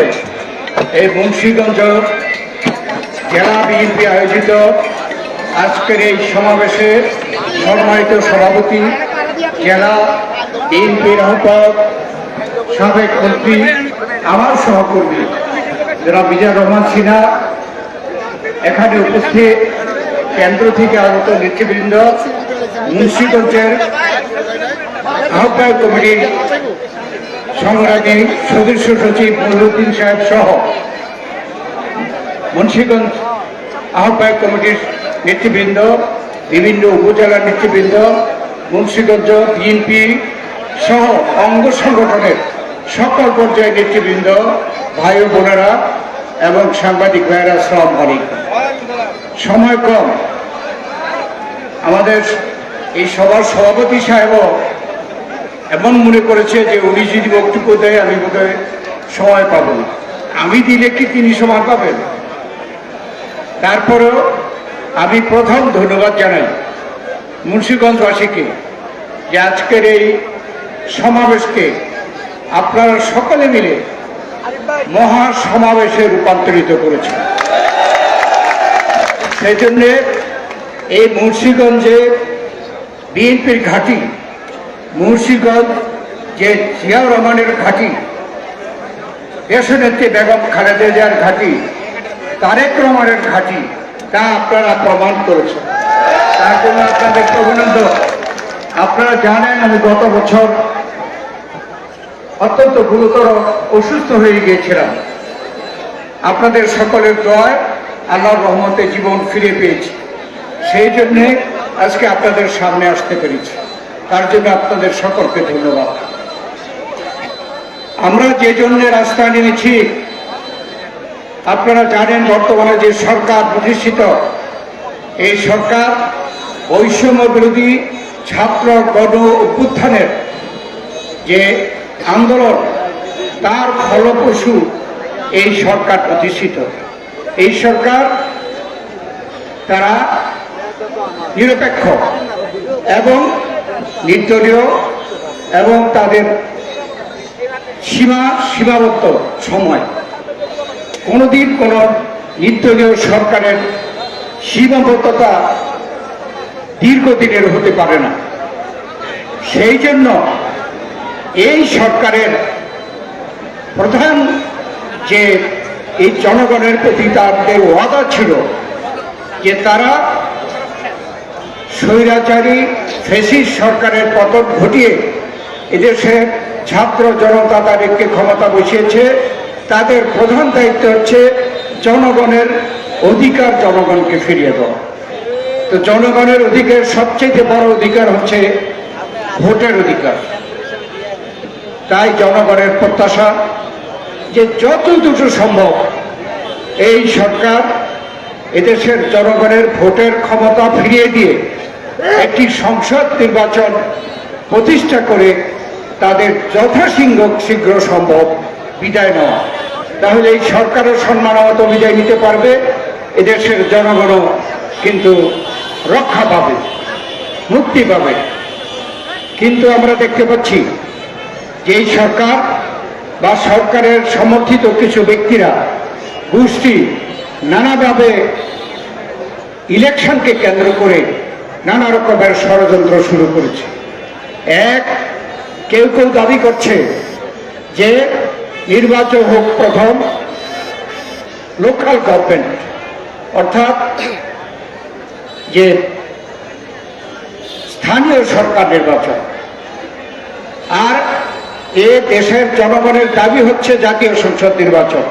করে এই মুন্সীগঞ্জ জেলা বিএনপি আয়োজিত আজকের এই সমাবেশে সম্মানিত সভাপতি, জেলা বিএনপির আহ্বায়ক, সাবেক মন্ত্রী, আমার সহকর্মী যারা বিজয় রহমান সিনহা, এখানে উপস্থিত কেন্দ্র থেকে আগত নেতৃবৃন্দ, মুন্সীগঞ্জের আহ্বায়ক কমিটির সংগ্রামী সদস্য সচিব মহিউদ্দিন সাহেব সহ মুন্সীগঞ্জ আহ্বায়ক কমিটির নেতৃবৃন্দ, বিভিন্ন উপজেলার নেতৃবৃন্দ, মুন্সীগঞ্জ বিএনপি সহ অঙ্গ সংগঠনের সকল পর্যায়ের নেতৃবৃন্দ, ভাই বোনেরা এবং সাংবাদিক ভাইয়েরা, আসসালাম আলাইকুম। সময় কম। আমাদের এই সভার সভাপতি সাহেবও এমন মনে করেছে যে উনি যদি বক্তব্য দেয়, আমি বোধহয় সময় পাব আমি দিলে কি তিনি সময় পাবেন? তারপরেও আমি প্রথম ধন্যবাদ জানাই মুন্সীগঞ্জবাসীকে যে আজকের এই সমাবেশকে আপনারা সকলে মিলে মহা সমাবেশে রূপান্তরিত করেছেন। সেই জন্যে এই মুন্সীগঞ্জে বিএনপির ঘাঁটি মুন্সীগঞ্জ যে জিয়াউর রহমানের ঘাঁটি, দেশনেত্রী বেগম খালেদা জিয়ার ঘাঁটি, তারেক রহমানের ঘাঁটি, তা আপনারা প্রমাণ করেছেন। তার জন্য আপনাদেরকে অভিনন্দন। আপনারা জানেন আমি গত বছর অত্যন্ত গুরুতর অসুস্থ হয়ে গিয়েছিলাম। আপনাদের সকলের দয় আল্লাহর রহমতে জীবন ফিরে পেয়েছি। সেই জন্যে আজকে আপনাদের সামনে আসতে পেরেছি। তার জন্য আপনাদের সকলকে ধন্যবাদ। আমরা যে জন্য রাস্তা নিয়েছি, আপনারা জানেন বর্তমানে যে সরকার প্রতিষ্ঠিত, এই সরকার বৈষম্য বিরোধী ছাত্র গণ অভ্যুত্থানের যে আন্দোলন, তার ফলপ্রসূ এই সরকার প্রতিষ্ঠিত। এই সরকার তারা নিরপেক্ষ এবং নির্দলীয় এবং তাদের সীমা, সীমাবদ্ধ সময়। কোনোদিন কোন নির্দলীয় সরকারের সীমাবদ্ধতা দীর্ঘদিনের হতে পারে না। সেই জন্য এই সরকারের প্রধান যে এই জনগণের প্রতি তাদের ওয়াদা ছিল যে তারা স্বৈরাচারী ফেসিস সরকারের পতন ঘটিয়ে এদেশের ছাত্র জনতা তাদেরকে ক্ষমতা বসিয়েছে। তাদের প্রধান দায়িত্ব হচ্ছে জনগণের অধিকার জনগণকে ফিরিয়ে দেওয়া। তো জনগণের অধিকার সবচেয়ে বড় অধিকার হচ্ছে ভোটের অধিকার। তাই জনগণের প্রত্যাশা যে যত দ্রুত সম্ভব এই সরকার এদেশের জনগণের ভোটের ক্ষমতা ফিরিয়ে দিয়ে একটি সংসদ নির্বাচন প্রতিষ্ঠা করে তাদের যথাশীঘ্র শীঘ্র সম্ভব বিদায় নেওয়া। তাহলে এই সরকারের সম্মানত বিদায় নিতে পারবে, এদেশের জনগণও কিন্তু রক্ষা পাবে, মুক্তি পাবে। কিন্তু আমরা দেখতে পাচ্ছি যে এই সরকার বা সরকারের সমর্থিত কিছু ব্যক্তিরা গোষ্ঠী নানাভাবে ইলেকশনকে কেন্দ্র করে নানা রকমের ষড়যন্ত্র শুরু করেছে। এক, কেউ কেউ দাবি করছে যে নির্বাচন হোক প্রথম লোকাল গভর্নমেন্ট, অর্থাৎ যে স্থানীয় সরকার নির্বাচন। আর এ দেশের জনগণের দাবি হচ্ছে জাতীয় সংসদ নির্বাচন।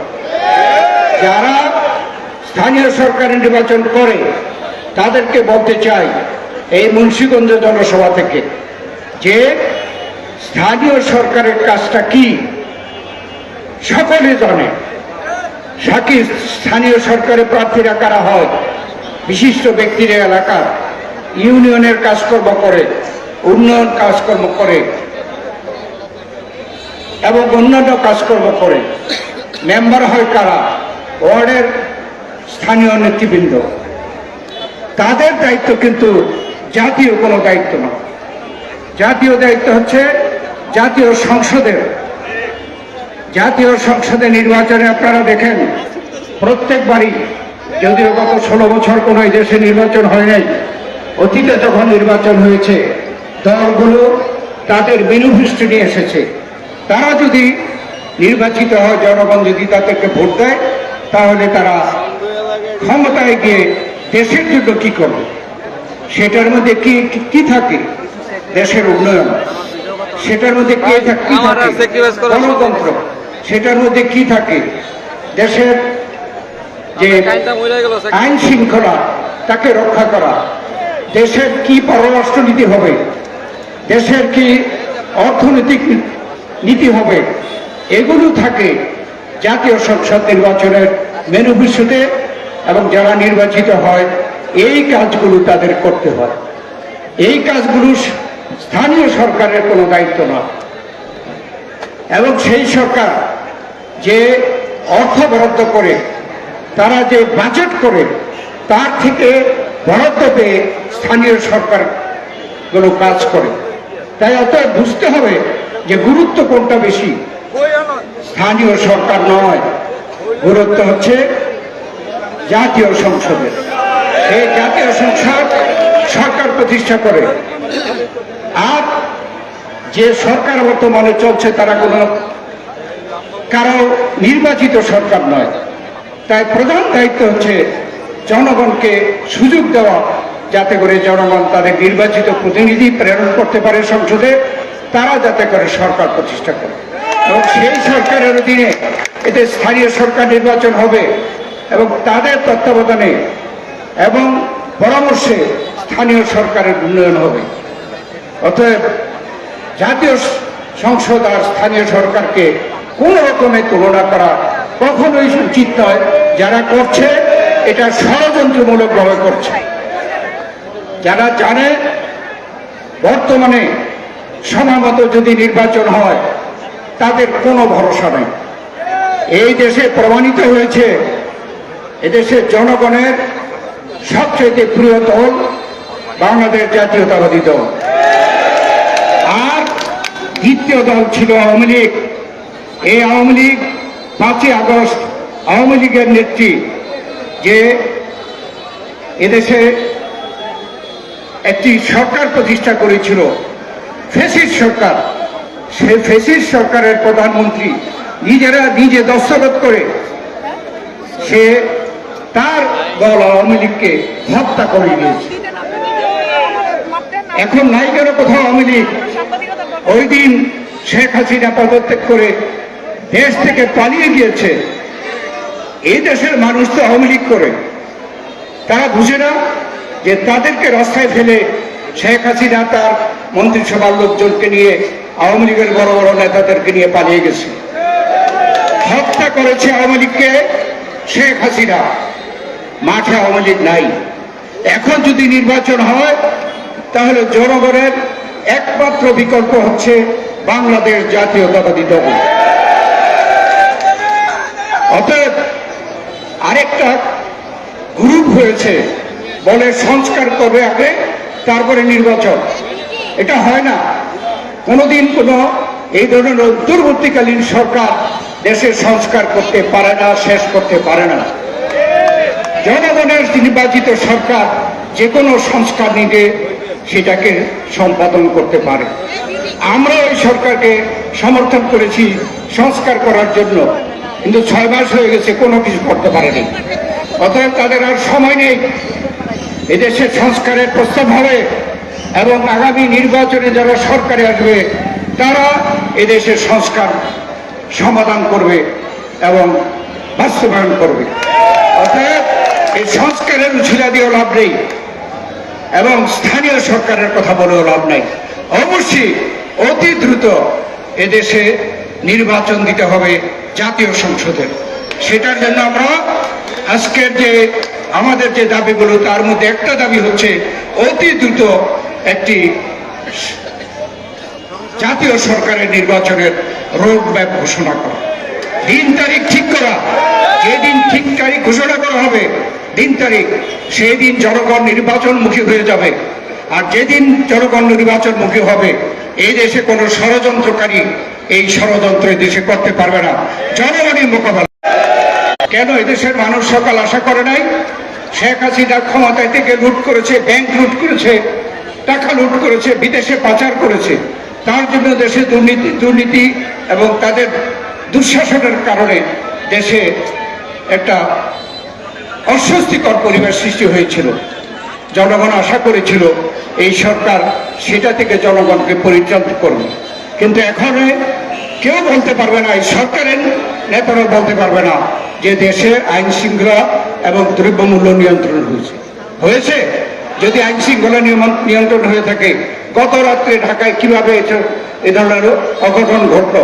যারা স্থানীয় সরকারের নির্বাচন করে, তাদেরকে বলতে চাই এই মুন্সীগঞ্জ জনসভা থেকে যে স্থানীয় সরকারের কাজটা কি, সকলে জানে। সাকি স্থানীয় সরকারের প্রার্থীরা কারা হয়, বিশিষ্ট ব্যক্তির এলাকার ইউনিয়নের কাজকর্ম করে, উন্নয়ন কাজকর্ম করে, এবং অন্যান্য কাজকর্ম করে। মেম্বার হয় কারা? ওয়ার্ডের স্থানীয় নেতৃবৃন্দ। তাদের দায়িত্ব কিন্তু জাতীয় কোনো দায়িত্ব না জাতীয় দায়িত্ব হচ্ছে জাতীয় সংসদের। জাতীয় সংসদে নির্বাচনে আপনারা দেখেন, প্রত্যেকবারই, যদিও গত ষোলো বছর কোনো দেশে নির্বাচন হয় নাই, অতীতে যখন নির্বাচন হয়েছে, দলগুলো তাদের বেনিফিস্ট নিয়ে এসেছে। তারা যদি নির্বাচিত হয়, জনগণ যদি তাদেরকে ভোট দেয়, তাহলে তারা ক্ষমতায় গিয়ে দেশের জন্য কি করবে? সেটার মধ্যে কি কি- থাকে? দেশের উন্নয়ন। সেটার মধ্যে কে কি থাকে? গণতন্ত্র সেটার মধ্যে কি থাকে? দেশের যে আইন শৃঙ্খলা তাকে রক্ষা করা। দেশের কি পররাষ্ট্র নীতি হবে? দেশের কি অর্থনৈতিক নীতি হবে? এগুলো থাকে জাতীয় সংসদ নির্বাচনের মেনুভিসুতে এবং যারা নির্বাচিত হয় এই কাজগুলো তাদের করতে হয়। এই কাজগুলো স্থানীয় সরকারের কোনো দায়িত্ব নয়। এবং সেই সরকার যে অর্থ বরাদ্দ করে, তারা যে বাজেট করে, তার থেকে বরাদ্দ পেয়ে স্থানীয় সরকারগুলো কাজ করে। তাই অত বুঝতে হবে যে গুরুত্ব কোনটা বেশি। স্থানীয় সরকার নয়, গুরুত্ব হচ্ছে জাতীয় সংসদের। সেই জাতীয় সংসদ সরকার প্রতিষ্ঠা করে। আর যে সরকার বর্তমানে চলছে তারা কোনো কারও নির্বাচিত সরকার নয়। তাই প্রধান দায়িত্ব হচ্ছে জনগণকে সুযোগ দেওয়া, যাতে করে জনগণ তাদের নির্বাচিত প্রতিনিধি প্রেরণ করতে পারে সংসদে, তারা যাতে করে সরকার প্রতিষ্ঠা করে। এবং সেই সরকারের অধীনে এতে স্থানীয় সরকার নির্বাচন হবে এবং তাদের তত্ত্বাবধানে এবং পরামর্শে স্থানীয় সরকারের উন্নয়ন হবে। অতএব জাতীয় সংসদ আর স্থানীয় সরকারকে কোন রকমের তুলনা করা কখনোই উচিত নয়। যারা করছে, এটা ষড়যন্ত্রমূলকভাবে করছে। যারা জানে, বর্তমানে সময় মতো যদি নির্বাচন হয়, তাদের কোনো ভরসা নেই। এই দেশে প্রমাণিত হয়েছে, এদেশের জনগণের সবচেয়ে প্রিয় দল বাংলাদেশ জাতীয়তাবাদী দল। আর দ্বিতীয় দল ছিল আওয়ামী লীগ। এই আওয়ামী লীগ পাঁচই আগস্ট আওয়ামী লীগের নেত্রী যে এদেশে একটি সরকার প্রতিষ্ঠা করেছিল, ফেসিস সরকার। সে ফেসিস সরকারের প্রধানমন্ত্রী নিজেরা নিজে দস্তখত করে সে তার দল আওয়ামী লীগকে হত্যা করে দিয়েছে। এখন নাই কেন কোথাও আওয়ামী লীগ? ওই দিন শেখ হাসিনা পদত্যাগ করে দেশ থেকে পালিয়ে গিয়েছে। এই দেশের মানুষ তো আওয়ামী লীগ করে। তারা বুঝে না যে তাদেরকে রাস্তায় ফেলে শেখ হাসিনা তার মন্ত্রিসভার লোকজনকে নিয়ে, আওয়ামী লীগের বড় বড় নেতাদেরকে নিয়ে পালিয়ে গেছে। হত্যা করেছে আওয়ামী লীগকে শেখ হাসিনা। মাঠে আওয়ামী লীগ নাই। এখন যদি নির্বাচন হয়, তাহলে জনগণের একমাত্র বিকল্প হচ্ছে বাংলাদেশ জাতীয়তাবাদী দল। অতএব আরেকটা গ্রুপ হয়েছে, বলে সংস্কার করবে আগে, তারপরে নির্বাচন। এটা হয় না। কোনোদিন কোনো এই ধরনের অন্তর্বর্তীকালীন সরকার দেশের সংস্কার করতে পারে না, শেষ করতে পারে না। জনগণের নির্বাচিত সরকার যে কোনো সংস্কার নিতে সেটাকে সম্পাদন করতে পারে। আমরা ওই সরকারকে সমর্থন করেছি সংস্কার করার জন্য, কিন্তু ছয় মাস হয়ে গেছে, কোনো কিছু করতে পারেনি। অতএব তাদের আর সময় নেই। এদেশে সংস্কারের প্রস্তাব হবে এবং আগামী নির্বাচনে যারা সরকারে আসবে, তারা এদেশের সংস্কার সমাধান করবে এবং বাস্তবায়ন করবে। অতএব এই সংস্কারের উছিলা দিয়েও লাভ নেই। এবং স্থানীয় সরকারের কথা বলেও লাভ নাই। অবশ্যই অতি দ্রুত এদেশে নির্বাচন দিতে হবে জাতীয় সংসদের সেটার জন্য আমরা আজকের যে আমাদের যে দাবিগুলো, তার মধ্যে একটা দাবি হচ্ছে অতি দ্রুত একটি জাতীয় সরকারের নির্বাচনের রোড ম্যাপ ঘোষণা করা। দিন তারিখ ঠিক করা। যেদিন ঠিক তারিখ ঘোষণা করা হবে, দিন তারিখ সেই দিন জনগণ নির্বাচনমুখী হয়ে যাবে। আর যেদিন জনগণ নির্বাচনমুখী হবে এই দেশে কোনো ষড়যন্ত্রকারী এই ষড়যন্ত্র দেশে করতে পারবে না। জনগণের মোকাবেলা। কেন এদেশের মানুষ সকাল আশা করে নাই? শেখ হাসিনা ক্ষমতায় থেকে লুট করেছে, ব্যাংক লুট করেছে, টাকা লুট করেছে, বিদেশে পাচার করেছে। তার জন্য দেশে দুর্নীতি দুর্নীতি এবং তাদের দুঃশাসনের কারণে দেশে একটা অস্বস্তিকর পরিবেশ সৃষ্টি হয়েছিল। জনগণ আশা করেছিল এই সরকার সেটা থেকে জনগণকে পরিত্রাণ করবে। কিন্তু এখন কেউ বলতে পারবে না, এই সরকারের নেতারা বলতে পারবে না যে দেশে আইন শৃঙ্খলা এবং দ্রব্যমূল্য নিয়ন্ত্রণ হয়েছে। হয়েছে? যদি আইন শৃঙ্খলা নিয়ন্ত্রণ হয়ে থাকে, গত রাত্রে ঢাকায় কীভাবে এ ধরনের অঘটন ঘটলো?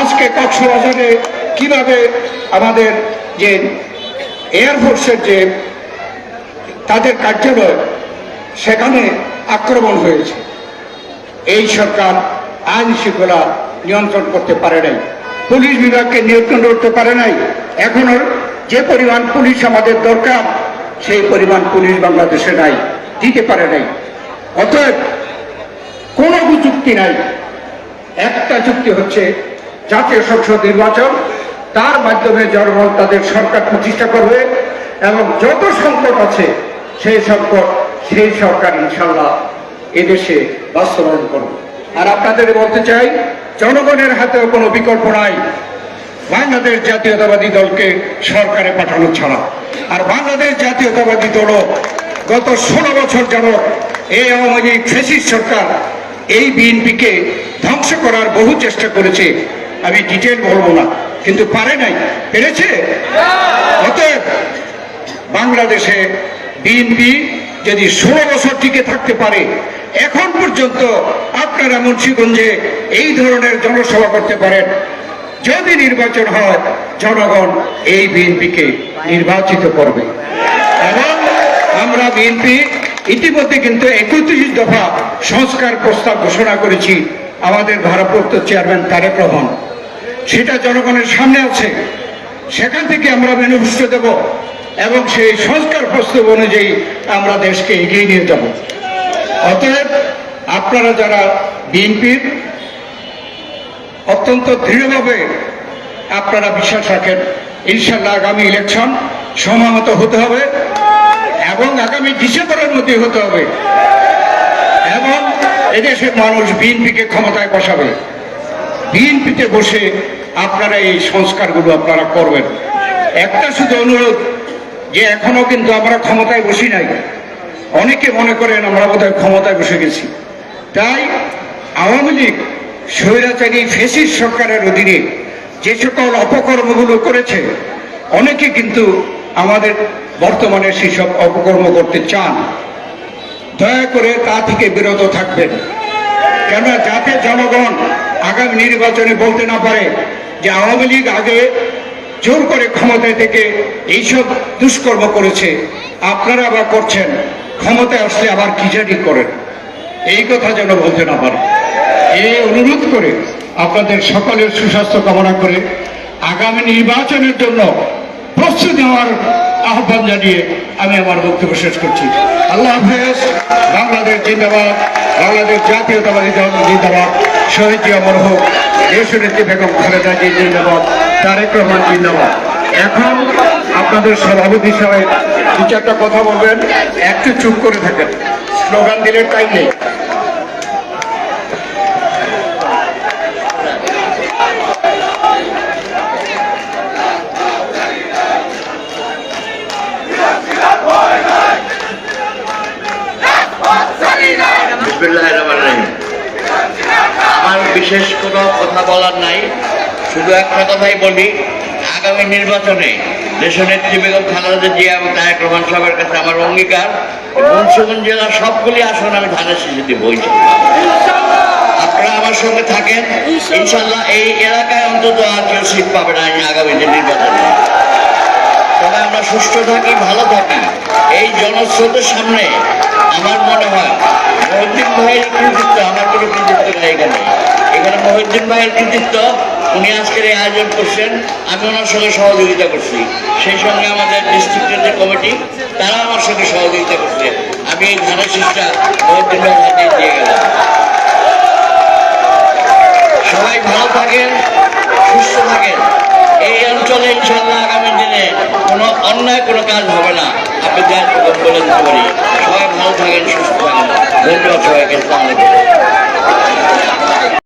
আজকে কক্সবাজারে কীভাবে আমাদের যে এয়ারফোর্সের যে তাদের কার্যালয়, সেখানে আক্রমণ হয়েছে। এই সরকার আইন শৃঙ্খলা নিয়ন্ত্রণ করতে পারে নাই। পুলিশ বিভাগকে নিয়ন্ত্রণ করতে পারে নাই। এখনও যে পরিমাণ পুলিশ আমাদের দরকার, সেই পরিমাণ পুলিশ বাংলাদেশে নাই, দিতে পারে নাই। অতএব কোনো যুক্তি নাই। একটা যুক্তি হচ্ছে জাতীয় সংসদ নির্বাচন। তার মাধ্যমে জনগণ তাদের সরকার প্রতিষ্ঠা করবে এবং যত সংকট আছে, সেই সংকট সেই সরকার ইনশাল্লাহ এদেশে বাস্তবায়ন করবে। আর আপনাদের বলতে চাই, জনগণের হাতেও কোনো বিকল্প নাই। বাংলাদেশ জাতীয়তাবাদী দলকে সরকারে পাঠানো ছাড়া। আর বাংলাদেশ জাতীয়তাবাদী দলও গত ষোলো বছর যাবৎ এই আওয়ামী লীগ ফেসিস সরকার এই বিএনপিকে ধ্বংস করার বহু চেষ্টা করেছে আমি ডিটেল বলব না। কিন্তু পারে নাই। পেরেছে? অতএব বাংলাদেশে বিএনপি যদি ষোলো বছর টিকে থাকতে পারে, এখন পর্যন্ত আপনারা মুন্সিগঞ্জে এই ধরনের জনসভা করতে পারেন। যদি নির্বাচন হয়, জনগণ এই বিএনপিকে নির্বাচিত করবে। এবং আমরা বিএনপি ইতিমধ্যে কিন্তু একত্রিশ দফা সংস্কার প্রস্তাব ঘোষণা করেছি। আমাদের ভারপ্রাপ্ত চেয়ারম্যান তারেক রহমান। সেটা জনগণের সামনে আছে। সেখান থেকে আমরা ম্যানিফেস্টো দেব এবং সেই সংস্কার প্রস্তাব অনুযায়ী আমরা দেশকে এগিয়ে নিয়ে যাব। অতএব আপনারা যারা বিএনপির অত্যন্ত দৃঢ়ভাবে আপনারা বিশ্বাস রাখেন ইনশাল্লাহ আগামী ইলেকশন সময় মতো হতে হবে এবং আগামী ডিসেম্বরের মধ্যে হতে হবে এবং এদেশের মানুষ বিএনপিকে ক্ষমতায় বসাবে। বিএনপিতে বসে আপনারা এই সংস্কারগুলো আপনারা করবেন। একটা শুধু অনুরোধ যে এখনও কিন্তু আমরা ক্ষমতায় বসি নাই। অনেকে মনে করেন আমরা বোধহয় ক্ষমতায় বসে গেছি। তাই আওয়ামী লীগ, স্বৈরাচারী ফেসিস সরকারের অধীনে যে সকল অপকর্মগুলো করেছে, অনেকে কিন্তু আমাদের বর্তমানে সেসব অপকর্ম করতে চান। দয়া করে তা থেকে বিরত থাকবেন। কেন যাতে জনগণ আগামী নির্বাচনে বলতে না পারে যে আওয়ামী লীগ আগে জোর করে ক্ষমতায় থেকে এইসব দুষ্কর্ম করেছে, আপনারা আবার করছেন, ক্ষমতায় আসলে আবার কি জানি করেন? এই কথা যেন বলতে না পারে এই অনুরোধ করে আপনাদের সকলের সুস্বাস্থ্য কামনা করে আগামী নির্বাচনের জন্য প্রস্তুতি নেওয়ার আহ্বান জানিয়ে আমি আমার বক্তব্য শেষ করছি। আল্লাহ হাফেজ, বাংলাদেশ জিন্দাবাদ, বাংলাদেশ জাতীয়তাবাদী জিন্দাবাদ, শহীদ জিয়ামর হোক দেশনেত্রী বেগম খালেদা জি জিন্দাবাদ, তারেক রহমান জিন্দাবাদ এখন আপনাদের সভাপতি সাহেব দু চারটা কথা বলবেন, একটু চুপ করে থাকেন স্লোগান দিলে তাই নেই রহিম। আমার বিশেষ কোনো কথা বলার নাই। শুধু একটা কথাই বলি আগামী নির্বাচনে দেশনেত্রী বেগম খালেদা জিয়া এবং তারেক রহমান সাহেবের কাছে আমার অঙ্গীকার মুন্সিগঞ্জ জেলার সবগুলি আসন আমি ধানের শিশুতে বইছি আপনারা আমার সঙ্গে থাকেন। ইনশাল্লাহ। এই এলাকায় অন্তত আর কেউ সিট পাবে না আগামী নির্বাচনে। আমরা সুস্থ থাকি, ভালো থাকি, এই জনস্রোতের সামনে আমার মনে হয় মহিউদ্দিন ভাইয়ের কৃতিত্ব আমার কোনো কৃতিত্ব নেই এখানে। এখানে মহিউদ্দিন ভাইয়ের কৃতিত্ব, উনি আজকের এই আয়োজন করছেন, আমি ওনার সঙ্গে সহযোগিতা করছি। সেই সঙ্গে আমাদের ডিস্ট্রিক্টের যে কমিটি তারা আমার সঙ্গে সহযোগিতা করছে। আমি এই ধানের শীষটা মহিউদ্দিন ভাইয়ের হাতে দিয়ে গেলাম। সবাই ভালো থাকেন, সুস্থ থাকেন। এই অঞ্চলে ইনশাল্লাহ আগামী দিনে কোনো অন্যায়, কোনো কাজ হবে না। আপনি যা বলে দিতে পারি সবাই ভালো থাকেন, সুস্থ থাকেন। ধন্যবাদ সবাইকে